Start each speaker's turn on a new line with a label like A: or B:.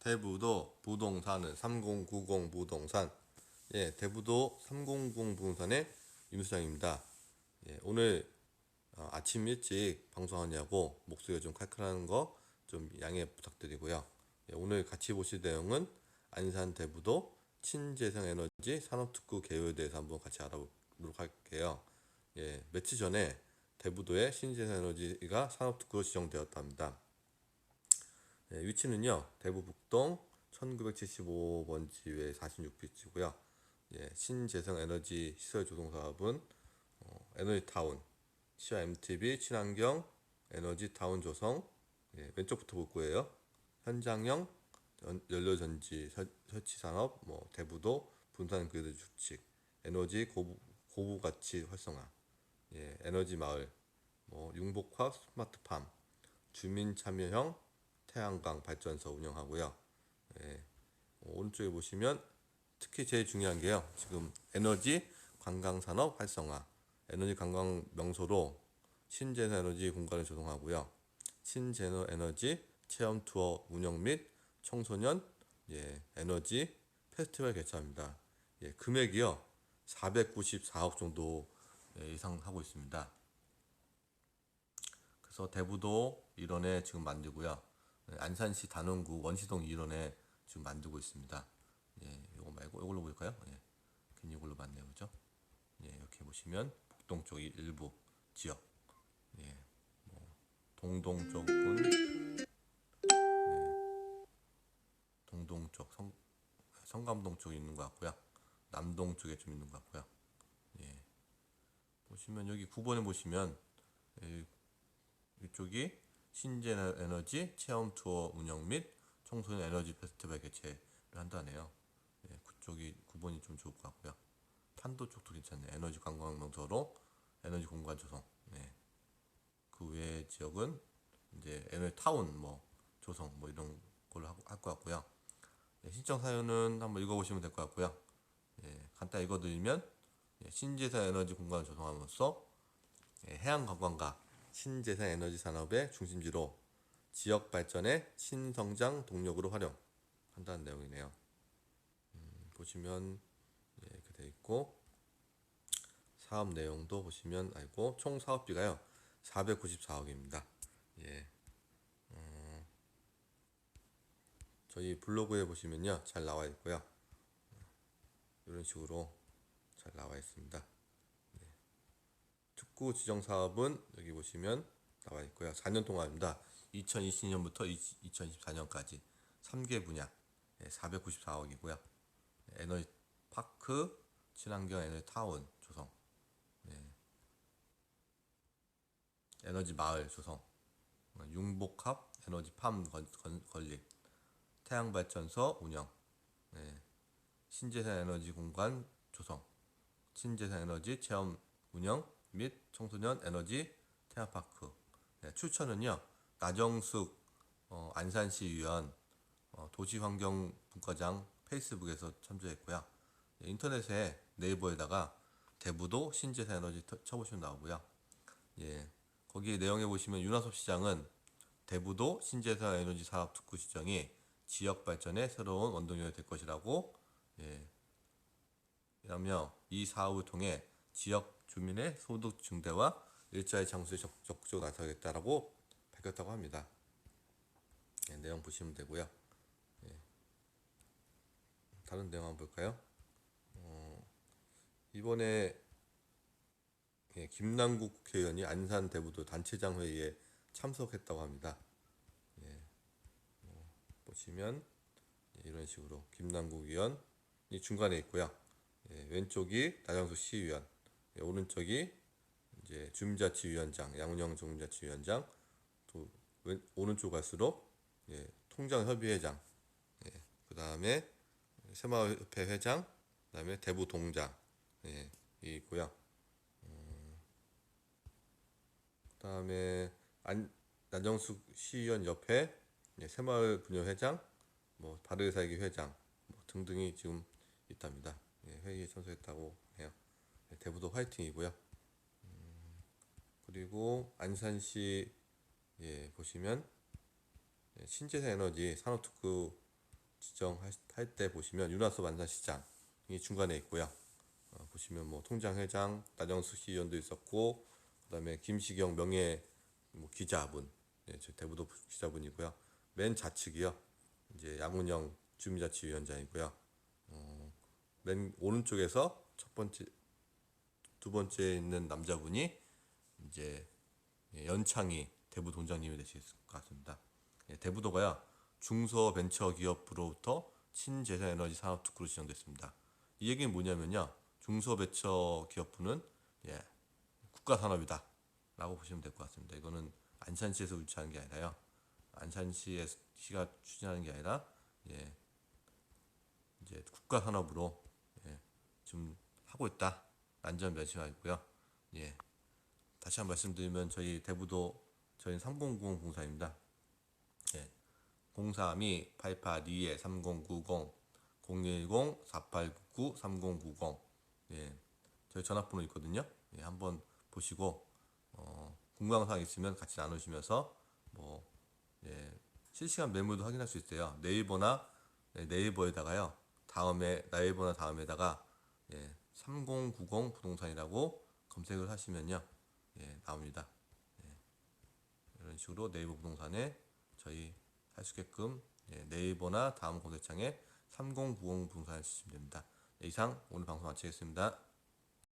A: 대부도 부동산은 3090 부동산. 예 대부도 300 부동산의 임수장입니다. 예 오늘 어, 아침 일찍 방송하냐고 목소리가 좀 칼칼한 거 좀 양해 부탁드리고요. 예, 오늘 같이 보실 내용은 안산 대부도 친재생 에너지 산업특구 개요에 대해서 한번 같이 알아보도록 할게요. 예 며칠 전에 대부도의 신재생 에너지가 산업특구로 지정되었답니다 예, 위치는요 대부 북동 1975번지에 46피치고요. 예, 신재생 에너지 시설 조성 사업은 어, 에너지타운 시와 MTB 친환경 에너지타운 조성 예, 왼쪽부터 볼 거예요. 현장형 연- 연료전지 설- 설치 산업 뭐 대부도 분산 그리드 축칙 에너지 고부, 고부 가치 활성화 예, 에너지 마을 뭐 융복화 스마트팜 주민 참여형 태양광 발전소 운영하고요. 예, 오른쪽에 보시면 특히 제일 중요한 게요. 지금 에너지 관광 산업 활성화, 에너지 관광 명소로 신재생 에너지 공간을 조성하고요. 신재생 에너지 체험 투어 운영 및 청소년 예, 에너지 페스티벌 개최합니다. 예, 금액이요. 494억 정도 예, 예상하고 있습니다. 그래서 대부도 일원에 지금 만들고요. 네, 안산시 단원구 원시동 일원에 지금 만들고 있습니다. 예, 이거 말고 이걸로 볼까요? 예, 괜히 이걸로 맞네요, 그죠? 예, 이렇게 보시면 북동 쪽 일- 일부 지역, 예, 뭐 동동 쪽은 예, 동동 쪽 성, 성감동 쪽에 있는 것 같고요. 남동 쪽에 좀 있는 것 같고요. 예, 보시면 여기 9번에 보시면 예, 이쪽이 신재 에너지 체험 투어 운영 및 청소년 에너지 페스티벌 개최를 한다네요. 예, 그쪽이 9번이 좀 좋을 것 같고요. 판도 쪽도 괜찮네요. 에너지 관광 명소로 에너지 공간 조성. 예. 그외 지역은 이제 에너지 타운 뭐 조성 뭐 이런 걸로 할것 같고요. 예, 신청 사연은 한번 읽어보시면 될 것 같고요. 예, 간단히 읽어드리면 예, 신재생 에너지 공간을 조성함으로써 예, 해양 관광과 신재생 에너지 산업의 중심지로 지역 발전의 신성장 동력으로 활용한다는 내용이네요. 음, 보시면 예, 이렇게 돼 있고 사업 내용도 보시면 알고 총 사업비가요 494억입니다. 예, 음, 저희 블로그에 보시면요 잘 나와 있고요. 이런 식으로 잘 나와 있습니다. 특구 지정 사업은 여기 보시면 나와 있고요. 4년 동안입니다. 2020년부터 2024년까지 3개 분야 494억이고요. 에너지 파크, 친환경 에너지 타운 조성, 예. 에너지 마을 조성, 어, 융복합 에너지 팜 건립, 태양 발전소 운영, 예. 신재생 에너지 공간 조성, 신재생 에너지 체험 운영 및 청소년 에너지 테마파크. 네, 출처는요 나정숙 어, 안산시 위원 어, 도시환경분과장 페이스북에서 참조했고요. 네, 인터넷에 네이버에다가 대부도 신재생 에너지 터- 쳐보시면 나오고요. 예 거기 내용에 보시면 윤화섭 시장은 대부도 신재생 에너지 사업 특구 시정이 지역 발전의 새로운 원동력이 될 것이라고 예, 이라며 이 사업을 통해 지역 주민의 소득 증대와 일자리 장수에 적- 적극적으로 나서겠다라고 밝혔다고 합니다. 예, 내용 보시면 되고요. 예. 다른 내용 한번 볼까요? 어, 이번에 예, 김남국 국회의원이 안산 대부도 단체장 회의에 참석했다고 합니다. 예, 뭐, 보시면 예, 이런 식으로 김남국 의원이 중간에 있고요. 예, 왼쪽이 나장수 시의원, 예, 오른쪽이 이제 주민자치위원장, 양운영 주민자치위원장, 또 왼, 오른쪽 갈수록 예, 통장협의회장, 예, 그 다음에 새마을협회 회장, 그 다음에 대부동장, 예, 이 있고요. 그 다음에 안, 나정숙 시의원 옆에 예, 새마을 분녀회장, 뭐 바르사기 회장 뭐 등등이 지금 있답니다. 예, 회의에 참석했다고. 예, 대부도 화이팅이고요. 음, 그리고 안산시 예, 보시면 예, 신재생 에너지 산업특구 지정할 때 보시면 윤화섭 안산시장이 중간에 있고요. 어, 보시면 뭐 통장회장 나정수 시의원도 있었고 그다음에 김시경 명예 뭐 기자분, 네, 저 대부도 기자분이고요. 맨 좌측이요. 이제 양운영 주민자치위원장이고요. 어, 맨 오른쪽에서 첫 번째, 두 번째 있는 남자분이 이제 예, 연창이 대부 동장님이 되실 것 같습니다. 예, 대부도가요 중소 벤처 기업부로부터 친재생 에너지 산업 특구로 지정됐습니다. 이 얘기는 뭐냐면요 중소 벤처 기업부는 예, 국가 산업이다라고 보시면 될 것 같습니다. 이거는 안산시에서 유치하는 게 아니라요 안산시가 추진하는 게 아니라 예, 이제 국가 산업으로 예, 지금 하고 있다. 난점 명심하고요. 예. 다시 한 번 말씀드리면 저희 대부도 저희는 3090 공사입니다. 예. 032 8822 3090 010 4899 3090 예. 저희 전화번호 있거든요. 예, 한번 보시고 어, 궁금한 사항 있으면 같이 나누시면서 뭐 예, 실시간 매물도 확인할 수 있어요. 네이버나 네, 네이버에다가요. 다음에 네이버나 다음에다가 예, 3090 부동산이라고 검색을 하시면요. 예, 나옵니다. 예, 이런 식으로 네이버 부동산에 저희 할 수 있게끔 예, 네이버나 다음 검색창에 3090 부동산을 치시면 됩니다. 네, 이상 오늘 방송 마치겠습니다.